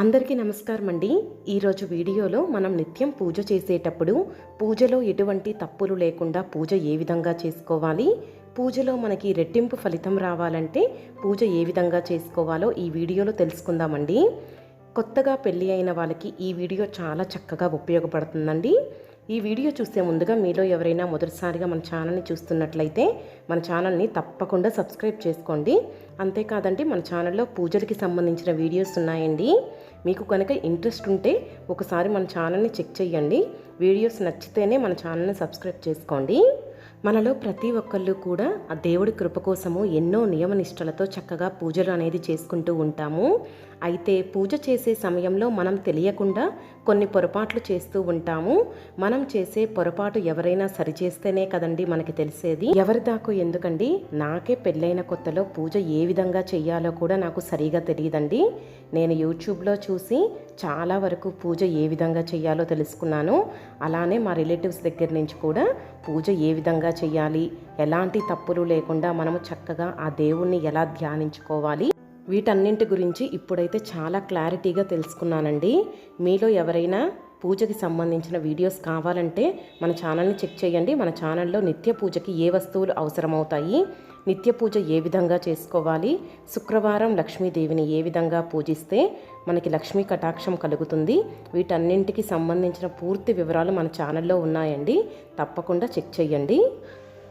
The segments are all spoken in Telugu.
అందరికీ నమస్కారం అండి ఈరోజు వీడియోలో మనం నిత్యం పూజ చేసేటప్పుడు పూజలో ఎటువంటి తప్పులు లేకుండా పూజ ఏ విధంగా చేసుకోవాలి? పూజలో మనకి రెట్టింపు ఫలితం రావాలంటే పూజ ఏ విధంగా చేసుకోవాలో ఈ వీడియోలో తెలుసుకుందామండి. కొత్తగా పెళ్ళి అయిన వాళ్ళకి ఈ వీడియో చాలా చక్కగా ఉపయోగపడుతుందండి. ఈ వీడియో చూసే ముందుగా మీలో ఎవరైనా మొదటిసారిగా మన ఛానల్ని చూస్తున్నట్లయితే మన ఛానల్ని తప్పకుండా సబ్స్క్రైబ్ చేసుకోండి. అంతేకాదండి మన ఛానల్లో పూజలకి సంబంధించిన వీడియోస్ ఉన్నాయండి. మీకు కనుక ఇంట్రెస్ట్ ఉంటే ఒకసారి మన ఛానల్ని చెక్ చేయండి. వీడియోస్ నచ్చితేనే మన ఛానల్ని సబ్స్క్రైబ్ చేసుకోండి. మనలో ప్రతి ఒక్కళ్ళు కూడా ఆ దేవుడి కృప కోసము ఎన్నో నియమనిష్టలతో చక్కగా పూజలు అనేది చేసుకుంటూ ఉంటాము. అయితే పూజ చేసే సమయంలో మనం తెలియకుండా కొన్ని పొరపాట్లు చేస్తూ ఉంటాము. మనం చేసే పొరపాటు ఎవరైనా సరిచేస్తేనే కదండి మనకి తెలిసేది. ఎవరి దాకు ఎందుకండి? నాకే పెళ్ళైన కొత్తలో పూజ ఏ విధంగా చెయ్యాలో కూడా నాకు సరిగా తెలియదండి. నేను యూట్యూబ్లో చూసి చాలా వరకు పూజ ఏ విధంగా చెయ్యాలో తెలుసుకున్నాను. అలానే మా రిలేటివ్స్ దగ్గర నుంచి కూడా పూజ ఏ విధంగా చెయ్యాలి? ఎలాంటి తప్పులు లేకుండా మనము చక్కగా ఆ దేవుణ్ణి ఎలా ధ్యానించుకోవాలి? వీటన్నింటి గురించి ఇప్పుడైతే చాలా క్లారిటీగా తెలుసుకున్నానండి. మీలో ఎవరైనా పూజకి సంబంధించిన వీడియోస్ కావాలంటే మన ఛానల్ని చెక్ చేయండి. మన ఛానల్లో నిత్య పూజకి ఏ వస్తువులు అవసరమవుతాయి నిత్య పూజ ఏ విధంగా చేసుకోవాలి శుక్రవారం లక్ష్మీదేవిని ఏ విధంగా పూజిస్తే మనకి లక్ష్మీ కటాక్షం కలుగుతుంది. వీటన్నింటికి సంబంధించిన పూర్తి వివరాలు మన ఛానల్లో ఉన్నాయండి. తప్పకుండా చెక్ చేయండి.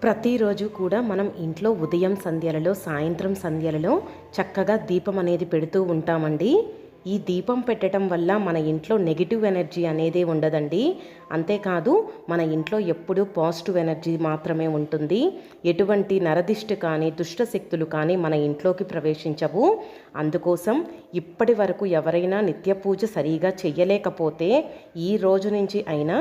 ప్రతిరోజు కూడా మనం ఇంట్లో ఉదయం సంధ్యలలో సాయంత్రం సంధ్యలలో చక్కగా దీపం అనేది పెడుతూ ఉంటామండి. ఈ దీపం పెట్టడం వల్ల మన ఇంట్లో నెగిటివ్ ఎనర్జీ అనేది ఉండదండి. అంతేకాదు మన ఇంట్లో ఎప్పుడూ పాజిటివ్ ఎనర్జీ మాత్రమే ఉంటుంది. ఎటువంటి నరదిష్టి కానీ దుష్ట శక్తులు కానీ మన ఇంట్లోకి ప్రవేశించవు. అందుకోసం ఇప్పటి వరకు ఎవరైనా నిత్య పూజ సరిగా చెయ్యలేకపోతే ఈ రోజు నుంచి అయినా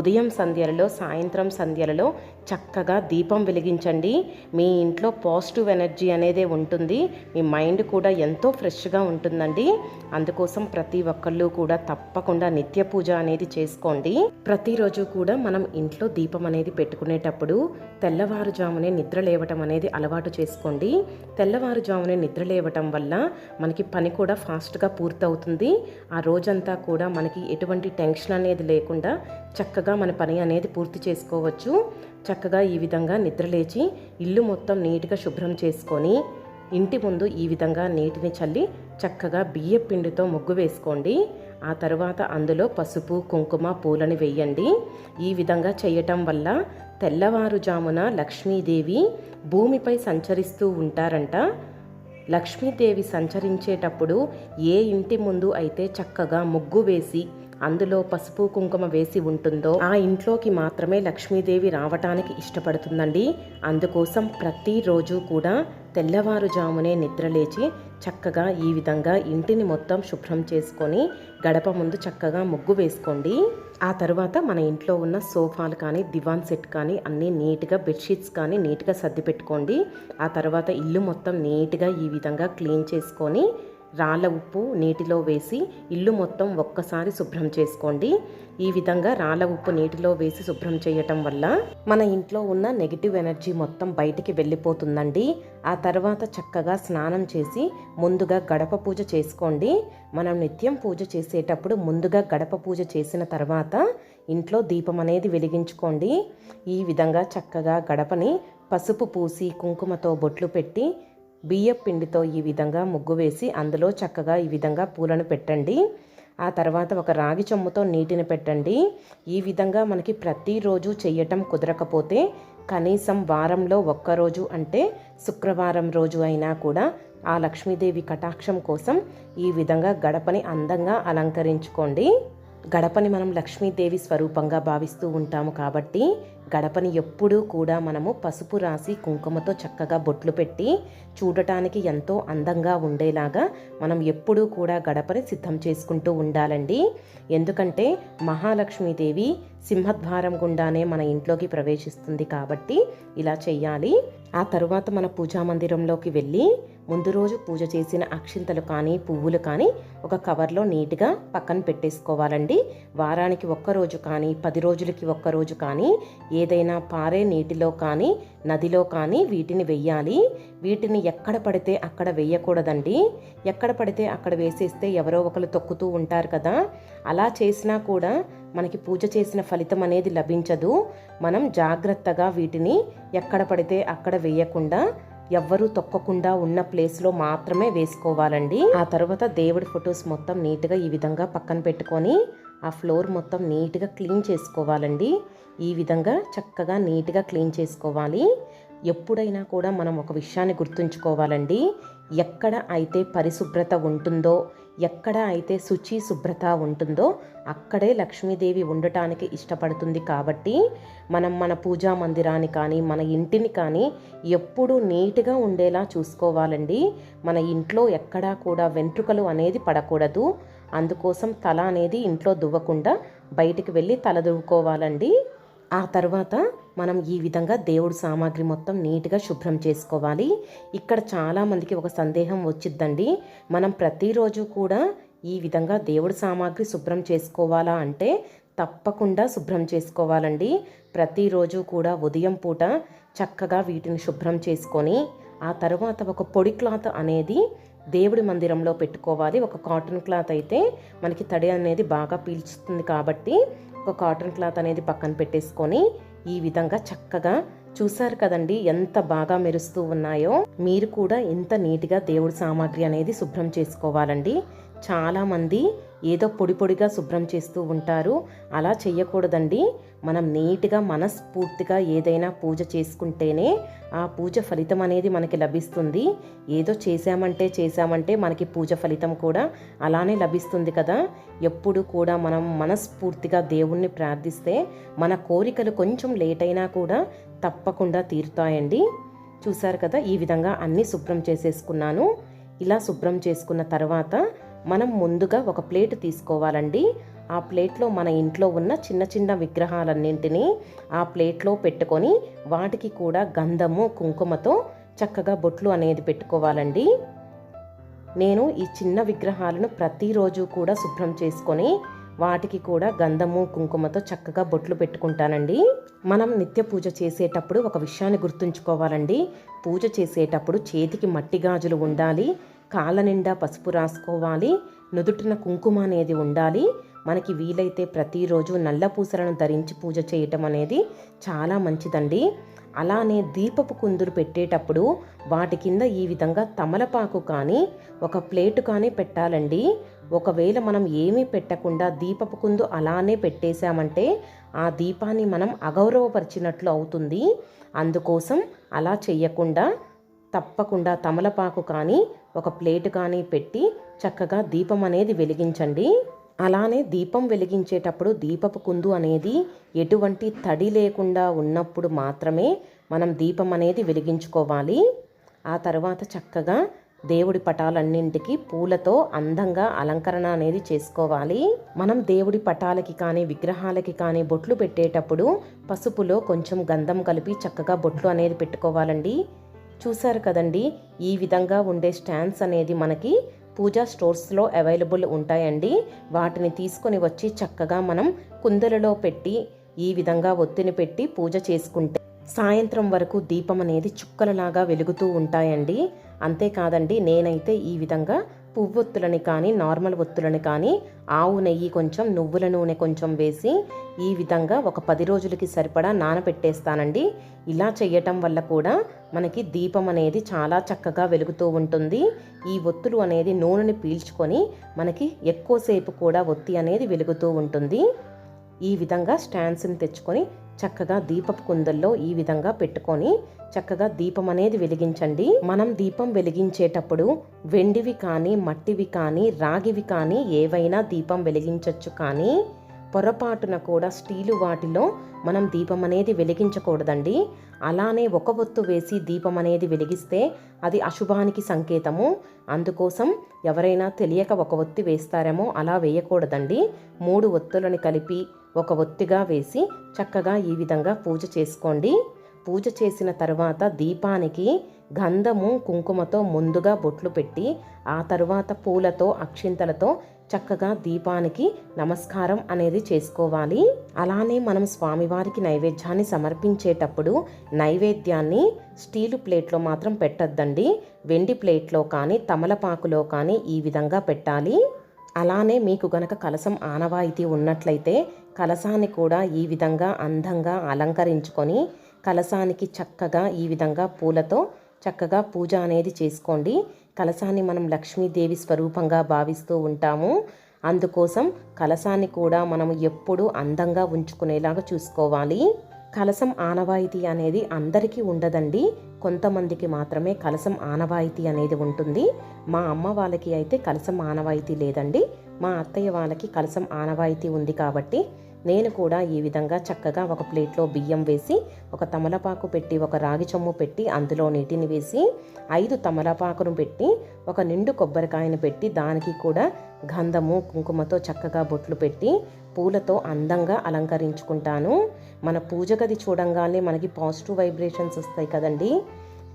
ఉదయం సంధ్యలలో సాయంత్రం సంధ్యలలో చక్కగా దీపం వెలిగించండి. మీ ఇంట్లో పాజిటివ్ ఎనర్జీ అనేది ఉంటుంది. మీ మైండ్ కూడా ఎంతో ఫ్రెష్గా ఉంటుందండి. అందుకోసం ప్రతి ఒక్కళ్ళు కూడా తప్పకుండా నిత్య పూజ అనేది చేసుకోండి. ప్రతిరోజు కూడా మనం ఇంట్లో దీపం అనేది పెట్టుకునేటప్పుడు తెల్లవారుజామునే నిద్ర లేవటం అనేది అలవాటు చేసుకోండి. తెల్లవారుజామునే నిద్ర లేవటం వల్ల మనకి పని కూడా ఫాస్ట్గా పూర్తవుతుంది. ఆ రోజంతా కూడా మనకి ఎటువంటి టెన్షన్ అనేది లేకుండా చక్కగా మన పని అనేది పూర్తి చేసుకోవచ్చు. చక్కగా ఈ విధంగా నిద్రలేచి ఇల్లు మొత్తం నీట్గా శుభ్రం చేసుకొని ఇంటి ముందు ఈ విధంగా నీటిని చల్లి చక్కగా బియ్య పిండితో ముగ్గు వేసుకోండి. ఆ తర్వాత అందులో పసుపు కుంకుమ పూలని వేయండి. ఈ విధంగా చేయటం వల్ల తెల్లవారుజామున లక్ష్మీదేవి భూమిపై సంచరిస్తూ ఉంటారంట. లక్ష్మీదేవి సంచరించేటప్పుడు ఏ ఇంటి ముందు అయితే చక్కగా ముగ్గు వేసి అందులో పసుపు కుంకుమ వేసి ఉంటుందో ఆ ఇంట్లోకి మాత్రమే లక్ష్మీదేవి రావటానికి ఇష్టపడుతుందండి. అందుకోసం ప్రతిరోజు కూడా తెల్లవారుజామునే నిద్రలేచి చక్కగా ఈ విధంగా ఇంటిని మొత్తం శుభ్రం చేసుకొని గడప ముందు చక్కగా ముగ్గు వేసుకోండి. ఆ తర్వాత మన ఇంట్లో ఉన్న సోఫాలు కానీ దివాన్ సెట్ కానీ అన్నీ నీట్గా బెడ్షీట్స్ కానీ నీట్గా సర్ది పెట్టుకోండి. ఆ తర్వాత ఇల్లు మొత్తం నీట్గా ఈ విధంగా క్లీన్ చేసుకొని రాళ్ళ ఉప్పు నీటిలో వేసి ఇల్లు మొత్తం ఒక్కసారి శుభ్రం చేసుకోండి. ఈ విధంగా రాళ్ళ ఉప్పు నీటిలో వేసి శుభ్రం చేయటం వల్ల మన ఇంట్లో ఉన్న నెగిటివ్ ఎనర్జీ మొత్తం బయటికి వెళ్ళిపోతుందండి. ఆ తర్వాత చక్కగా స్నానం చేసి ముందుగా గడప పూజ చేసుకోండి. మనం నిత్యం పూజ చేసేటప్పుడు ముందుగా గడప పూజ చేసిన తర్వాత ఇంట్లో దీపం అనేది వెలిగించుకోండి. ఈ విధంగా చక్కగా గడపని పసుపు పూసి కుంకుమతో బొట్లు పెట్టి బియ్యపు పిండితో ఈ విధంగా ముగ్గు వేసి అందులో చక్కగా ఈ విధంగా పూలను పెట్టండి. ఆ తర్వాత ఒక రాగి చెమ్ముతో నీటిని పెట్టండి. ఈ విధంగా మనకి ప్రతిరోజు చేయటం కుదరకపోతే కనీసం వారంలో ఒక్కరోజు అంటే శుక్రవారం రోజు అయినా కూడా ఆ లక్ష్మీదేవి కటాక్షం కోసం ఈ విధంగా గడపని అందంగా అలంకరించుకోండి. గడపని మనం లక్ష్మీదేవి స్వరూపంగా భావిస్తూ ఉంటాము కాబట్టి గడపని ఎప్పుడూ కూడా మనము పసుపు రాసి కుంకుమతో చక్కగా బొట్లు పెట్టి చూడటానికి ఎంతో అందంగా ఉండేలాగా మనం ఎప్పుడూ కూడా గడపని సిద్ధం చేసుకుంటూ ఉండాలండి. ఎందుకంటే మహాలక్ష్మీదేవి సింహద్వారం గుండానే మన ఇంట్లోకి ప్రవేశిస్తుంది కాబట్టి ఇలా చేయాలి ఆ తరువాత మన పూజా మందిరంలోకి వెళ్ళి ముందు రోజు పూజ చేసిన అక్షింతలు కానీ పువ్వులు కానీ ఒక కవర్లో నీట్గా పక్కన పెట్టేసుకోవాలండి. వారానికి ఒక్క రోజు కానీ పది రోజులకి ఒక్క రోజు కానీ ఏదైనా పారే నీటిలో కానీ నదిలో కానీ వీటిని వెయ్యాలి. వీటిని ఎక్కడ పడితే అక్కడ వేయకూడదండి ఎక్కడ పడితే అక్కడ వేసేస్తే ఎవరో ఒకరు తొక్కుతూ ఉంటారు కదా. అలా చేసినా కూడా మనకి పూజ చేసిన ఫలితం అనేది లభించదు. మనం జాగ్రత్తగా వీటిని ఎక్కడ పడితే అక్కడ వేయకుండా ఎవ్వరూ తొక్కకుండా ఉన్న ప్లేస్లో మాత్రమే వేసుకోవాలండి. ఆ తర్వాత దేవుడి ఫొటోస్ మొత్తం నీట్గా ఈ విధంగా పక్కన పెట్టుకొని ఆ ఫ్లోర్ మొత్తం నీట్గా క్లీన్ చేసుకోవాలండి. ఈ విధంగా చక్కగా నీట్గా క్లీన్ చేసుకోవాలి. ఎప్పుడైనా కూడా మనం ఒక విషయాన్ని గుర్తుంచుకోవాలండి. ఎక్కడ అయితే పరిశుభ్రత ఉంటుందో ఎక్కడ అయితే శుచి శుభ్రత ఉంటుందో అక్కడే లక్ష్మీదేవి ఉండటానికి ఇష్టపడుతుంది కాబట్టి మనం మన పూజా మందిరాన్ని కానీ మన ఇంటిని కానీ ఎప్పుడూ నీట్గా ఉండేలా చూసుకోవాలండి. మన ఇంట్లో ఎక్కడా కూడా వెంట్రుకలు అనేది పడకూడదు. అందుకోసం తల అనేది ఇంట్లో దువ్వకుండా బయటికి వెళ్ళి తల దువ్వుకోవాలండి. ఆ తర్వాత మనం ఈ విధంగా దేవుడు సామాగ్రి మొత్తం నీట్గా శుభ్రం చేసుకోవాలి. ఇక్కడ చాలామందికి ఒక సందేహం వచ్చిద్దండి. మనం ప్రతిరోజు కూడా ఈ విధంగా దేవుడి సామాగ్రి శుభ్రం చేసుకోవాలా అంటే తప్పకుండా శుభ్రం చేసుకోవాలండి. ప్రతిరోజు కూడా ఉదయం పూట చక్కగా వీటిని శుభ్రం చేసుకొని ఆ తర్వాత ఒక పొడి క్లాత్ అనేది దేవుడి మందిరంలో పెట్టుకోవాలి. ఒక కాటన్ క్లాత్ అయితే మనకి తడి అనేది బాగా పీల్చుతుంది కాబట్టి ఒక కాటన్ క్లాత్ అనేది పక్కన పెట్టేసుకొని ఈ విధంగా చక్కగా చూసారు కదండి ఎంత బాగా మెరుస్తూ ఉన్నాయో. మీరు కూడా ఇంత నీట్గా దేవుడి సామాగ్రి అనేది శుభ్రం చేసుకోవాలండి. చాలామంది ఏదో పొడి పొడిగా శుభ్రం చేస్తూ ఉంటారు. అలా చేయకూడదండి మనం నీట్గా మనస్ఫూర్తిగా ఏదైనా పూజ చేసుకుంటేనే ఆ పూజ ఫలితం అనేది మనకి లభిస్తుంది. ఏదో చేశామంటే చేశామంటే మనకి పూజ ఫలితం కూడా అలానే లభిస్తుంది కదా. ఎప్పుడు కూడా మనం మనస్ఫూర్తిగా దేవుణ్ణి ప్రార్థిస్తే మన కోరికలు కొంచెం లేట్ అయినా కూడా తప్పకుండా తీరుతాయండి. చూసారు కదా ఈ విధంగా అన్నీ శుభ్రం చేసేసుకున్నాను. ఇలా శుభ్రం చేసుకున్న తర్వాత మనం ముందుగా ఒక ప్లేట్ తీసుకోవాలండి. ఆ ప్లేట్లో మన ఇంట్లో ఉన్న చిన్న చిన్న విగ్రహాలన్నింటినీ ఆ ప్లేట్లో పెట్టుకొని వాటికి కూడా గంధము కుంకుమతో చక్కగా బొట్లు అనేది పెట్టుకోవాలండి. నేను ఈ చిన్న విగ్రహాలను ప్రతిరోజు కూడా శుభ్రం చేసుకొని వాటికి కూడా గంధము కుంకుమతో చక్కగా బొట్లు పెట్టుకుంటానండి. మనం నిత్య పూజ చేసేటప్పుడు ఒక విషయాన్ని గుర్తుంచుకోవాలండి. పూజ చేసేటప్పుడు చేతికి మట్టి గాజులు ఉండాలి. కాళ్ళ నిండా పసుపు రాసుకోవాలి. నుదుటిన కుంకుమ అనేది ఉండాలి. మనకి వీలైతే ప్రతిరోజు నల్ల పూసలను ధరించి పూజ చేయటం అనేది చాలా మంచిదండి. అలానే దీపపు కుందులు పెట్టేటప్పుడు వాటి కింద ఈ విధంగా తమలపాకు కానీ ఒక ప్లేటు కానీ పెట్టాలండి. ఒకవేళ మనం ఏమీ పెట్టకుండా దీపపు కుందు అలానే పెట్టేశామంటే ఆ దీపాన్ని మనం అగౌరవపరిచినట్లు అవుతుంది. అందుకోసం అలా చేయకుండా తప్పకుండా తమలపాకు కానీ ఒక ప్లేటు కానీ పెట్టి చక్కగా దీపం అనేది వెలిగించండి. అలానే దీపం వెలిగించేటప్పుడు దీపపు కుందు అనేది ఎటువంటి తడి లేకుండా ఉన్నప్పుడు మాత్రమే మనం దీపం అనేది వెలిగించుకోవాలి. ఆ తర్వాత చక్కగా దేవుడి పటాలన్నింటికి పూలతో అందంగా అలంకరణ అనేది చేసుకోవాలి. మనం దేవుడి పటాలకి కానీ విగ్రహాలకి కానీ బొట్లు పెట్టేటప్పుడు పసుపులో కొంచెం గంధం కలిపి చక్కగా బొట్లు అనేది పెట్టుకోవాలండి. చూశారు కదండి ఈ విధంగా ఉండే స్టాండ్స్ అనేది మనకి పూజా స్టోర్స్లో అవైలబుల్ ఉంటాయండి. వాటిని తీసుకొని వచ్చి చక్కగా మనం కుందలలో పెట్టి ఈ విధంగా ఒత్తిని పెట్టి పూజ చేసుకుంటే సాయంత్రం వరకు దీపం అనేది చుక్కలలాగా వెలుగుతూ ఉంటాయండి. అంతేకాదండి నేనైతే ఈ విధంగా పువ్వొత్తులని కానీ నార్మల్ ఒత్తులని కానీ ఆవు నెయ్యి కొంచెం నువ్వుల నూనె కొంచెం వేసి ఈ విధంగా ఒక పది రోజులకి సరిపడా నానబెట్టేస్తానండి. ఇలా చేయటం వల్ల కూడా మనకి దీపం అనేది చాలా చక్కగా వెలుగుతూ ఉంటుంది. ఈ ఒత్తులు అనేది నూనెని పీల్చుకొని మనకి ఎక్కువసేపు కూడా ఒత్తి అనేది వెలుగుతూ ఉంటుంది. ఈ విధంగా స్టాండ్స్ని తెచ్చుకొని చక్కగా దీపపు కుందల్లో ఈ విధంగా పెట్టుకొని చక్కగా దీపం అనేది వెలిగించండి. మనం దీపం వెలిగించేటప్పుడు వెండివి కానీ మట్టివి కానీ రాగివి కానీ ఏవైనా దీపం వెలిగించవచ్చు కానీ పొరపాటున కూడా స్టీలు వాటిలో మనం దీపం అనేది వెలిగించకూడదండి. అలానే ఒక ఒత్తు వేసి దీపం అనేది వెలిగిస్తే అది అశుభానికి సంకేతము. అందుకోసం ఎవరైనా తెలియక ఒక ఒత్తి వేస్తారేమో అలా వేయకూడదండి. మూడు ఒత్తులను కలిపి ఒక ఒత్తిగా వేసి చక్కగా ఈ విధంగా పూజ చేసుకోండి. పూజ చేసిన తర్వాత దీపానికి గంధము కుంకుమతో ముందుగా బొట్లు పెట్టి ఆ తర్వాత పూలతో అక్షింతలతో చక్కగా దీపానికి నమస్కారం అనేది చేసుకోవాలి. అలానే మనం స్వామివారికి నైవేద్యాన్ని సమర్పించేటప్పుడు నైవేద్యాన్ని స్టీలు ప్లేట్లో మాత్రం పెట్టద్దండి. వెండి ప్లేట్లో కానీ తమలపాకులో కానీ ఈ విధంగా పెట్టాలి. అలానే మీకు గనక కలసం ఆనవాయితీ ఉన్నట్లయితే కలసాన్ని కూడా ఈ విధంగా అందంగా అలంకరించుకొని కలసానికి చక్కగా ఈ విధంగా పూలతో చక్కగా పూజ అనేది చేసుకోండి. కలసాన్ని మనం లక్ష్మీదేవి స్వరూపంగా భావిస్తూ ఉంటాము. అందుకోసం కలసాన్ని కూడా మనం ఎప్పుడూ అందంగా ఉంచుకునేలాగా చూసుకోవాలి. కలసం ఆనవాయితీ అనేది అందరికీ ఉండదండి. కొంతమందికి మాత్రమే కలసం ఆనవాయితీ అనేది ఉంటుంది. మా అమ్మ వాళ్ళకి అయితే కలసం ఆనవాయితీ లేదండి. మా అత్తయ్య వాళ్ళకి కలసం ఆనవాయితీ ఉంది కాబట్టి నేను కూడా ఈ విధంగా చక్కగా ఒక ప్లేట్లో బియ్యం వేసి ఒక తమలపాకు పెట్టి ఒక రాగి చెమ్ము పెట్టి అందులో నీటిని వేసి ఐదు తమలపాకును పెట్టి ఒక నిండు కొబ్బరికాయను పెట్టి దానికి కూడా గంధము కుంకుమతో చక్కగా బొట్లు పెట్టి పూలతో అందంగా అలంకరించుకుంటాను. మన పూజ గది చూడంగానే మనకి పాజిటివ్ వైబ్రేషన్స్ వస్తాయి కదండి.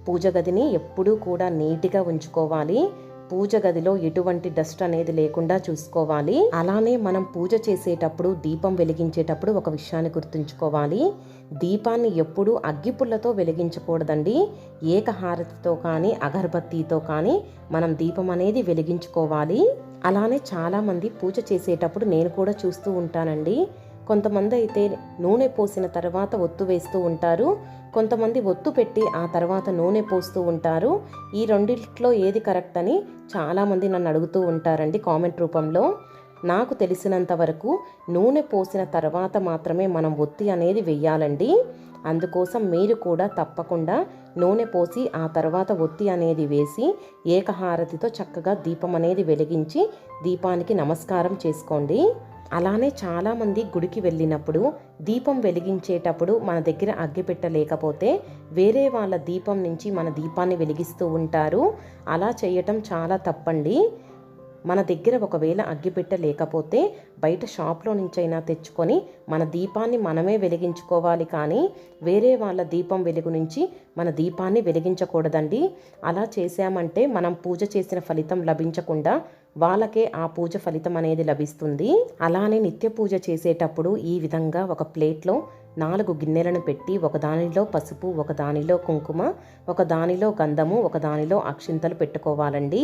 పూజ గదిని ఎప్పుడూ కూడా నీట్గా ఉంచుకోవాలి. పూజ గదిలో ఎటువంటి డస్ట్ అనేది లేకుండా చూసుకోవాలి. అలానే మనం పూజ చేసేటప్పుడు దీపం వెలిగించేటప్పుడు ఒక విషయాన్ని గుర్తుంచుకోవాలి. దీపాన్ని ఎప్పుడూ అగ్గిపుల్లతో వెలిగించకూడదండి. ఏకహారతితో కానీ అగరబత్తితో కానీ మనం దీపం అనేది వెలిగించుకోవాలి. అలానే చాలామంది పూజ చేసేటప్పుడు నేను కూడా చూస్తూ ఉంటానండి. కొంతమంది అయితే నూనె పోసిన తర్వాత ఒత్తు వేస్తూ ఉంటారు. కొంతమంది ఒత్తు పెట్టి ఆ తర్వాత నూనె పోస్తూ ఉంటారు. ఈ రెండిట్లో ఏది కరెక్ట్ అని చాలామంది నన్ను అడుగుతూ ఉంటారండి కామెంట్ రూపంలో. నాకు తెలిసినంత వరకు నూనె పోసిన తర్వాత మాత్రమే మనం ఒత్తి అనేది వెయ్యాలండి. అందుకోసం మీరు కూడా తప్పకుండా నూనె పోసి ఆ తర్వాత ఒత్తి అనేది వేసి ఏకహారతితో చక్కగా దీపం అనేది వెలిగించి దీపానికి నమస్కారం చేసుకోండి. అలానే చాలామంది గుడికి వెళ్ళినప్పుడు దీపం వెలిగించేటప్పుడు మన దగ్గర అగ్గిపెట్ట లేకపోతే వేరే వాళ్ళ దీపం నుంచి మన దీపాన్ని వెలిగిస్తూ ఉంటారు. అలా చేయటం చాలా తప్పండి. మన దగ్గర ఒకవేళ అగ్గిపెట్ట లేకపోతే బయట షాప్లో నుంచైనా తెచ్చుకొని మన దీపాన్ని మనమే వెలిగించుకోవాలి కానీ వేరే వాళ్ళ దీపం వెలుగు నుంచి మన దీపాన్ని వెలిగించకూడదండి. అలా చేశామంటే మనం పూజ చేసిన ఫలితం లభించకుండా వాళ్ళకే ఆ పూజ ఫలితం అనేది లభిస్తుంది. అలానే నిత్య పూజ చేసేటప్పుడు ఈ విధంగా ఒక ప్లేట్లో నాలుగు గిన్నెలను పెట్టి ఒకదానిలో పసుపు ఒకదానిలో కుంకుమ ఒకదానిలో గంధము ఒకదానిలో అక్షింతలు పెట్టుకోవాలండి.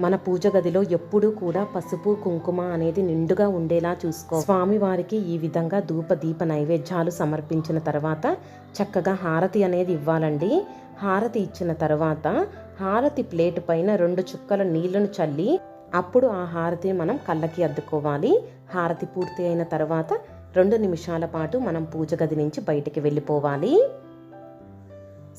మన పూజ గదిలో ఎప్పుడూ కూడా పసుపు కుంకుమ అనేది నిండుగా ఉండేలా చూసుకో. స్వామివారికి ఈ విధంగా ధూప దీప నైవేద్యాలు సమర్పించిన తర్వాత చక్కగా హారతి అనేది ఇవ్వాలండి. హారతి ఇచ్చిన తర్వాత హారతి ప్లేట్ పైన రెండు చుక్కల నీళ్ళను చల్లి అప్పుడు ఆ హారతిని మనం కళ్ళకి అద్దుకోవాలి. హారతి పూర్తి అయిన తర్వాత రెండు నిమిషాల పాటు మనం పూజ గది నుంచి బయటికి వెళ్ళిపోవాలి.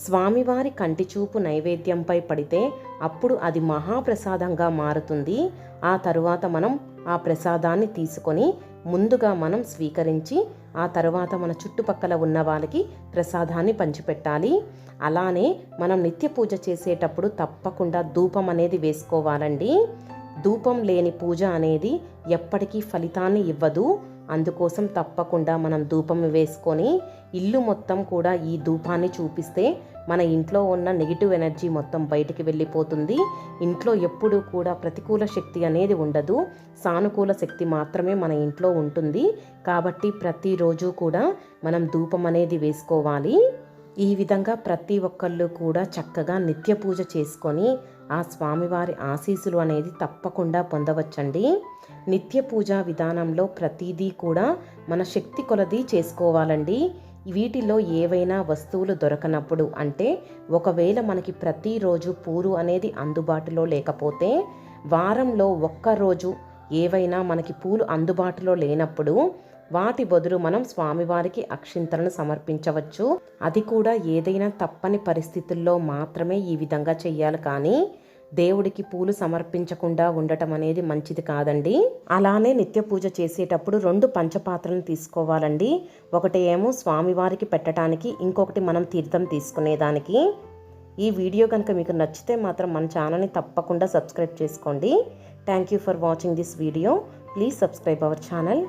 స్వామివారి కంటి చూపు నైవేద్యంపై పడితే అప్పుడు అది మహాప్రసాదంగా మారుతుంది. ఆ తరువాత మనం ఆ ప్రసాదాన్ని తీసుకొని ముందుగా మనం స్వీకరించి ఆ తర్వాత మన చుట్టుపక్కల ఉన్న వాళ్ళకి ప్రసాదాన్ని పంచిపెట్టాలి. అలానే మనం నిత్య పూజ చేసేటప్పుడు తప్పకుండా ధూపం అనేది వేసుకోవాలండి. ధూపం లేని పూజ అనేది ఎప్పటికీ ఫలితాన్ని ఇవ్వదు. అందుకోసం తప్పకుండా మనం ధూపం వేసుకొని ఇల్లు మొత్తం కూడా ఈ ధూపాన్ని చూపిస్తే మన ఇంట్లో ఉన్న నెగిటివ్ ఎనర్జీ మొత్తం బయటికి వెళ్ళిపోతుంది. ఇంట్లో ఎప్పుడూ కూడా ప్రతికూల శక్తి అనేది ఉండదు. సానుకూల శక్తి మాత్రమే మన ఇంట్లో ఉంటుంది. కాబట్టి ప్రతిరోజు కూడా మనం ధూపం అనేది వేసుకోవాలి. ఈ విధంగా ప్రతి ఒక్కళ్ళు కూడా చక్కగా నిత్య పూజ చేసుకొని ఆ స్వామివారి ఆశీస్సులు అనేది తప్పకుండా పొందవచ్చండి. నిత్య పూజా విధానంలో ప్రతిదీ కూడా మన శక్తి కొలది చేసుకోవాలండి. వీటిలో ఏవైనా వస్తువులు దొరకనప్పుడు అంటే ఒకవేళ మనకి ప్రతిరోజు పూరు అనేది అందుబాటులో లేకపోతే వారంలో ఒక్కరోజు ఏవైనా మనకి పూలు అందుబాటులో లేనప్పుడు వాటి బదులు మనం స్వామివారికి అక్షింతలను సమర్పించవచ్చు. అది కూడా ఏదైనా తప్పని పరిస్థితుల్లో మాత్రమే ఈ విధంగా చెయ్యాలి కానీ దేవుడికి పూలు సమర్పించకుండా ఉండటం అనేది మంచిది కాదండి. అలానే నిత్య పూజ చేసేటప్పుడు రెండు పంచపాత్రలను తీసుకోవాలండి. ఒకటి ఏమో స్వామివారికి పెట్టడానికి ఇంకొకటి మనం తీర్థం తీసుకునేదానికి. ఈ వీడియో కనుక మీకు నచ్చితే మాత్రం మన ఛానల్ని తప్పకుండా సబ్స్క్రైబ్ చేసుకోండి. Thank you for watching this video please subscribe our channel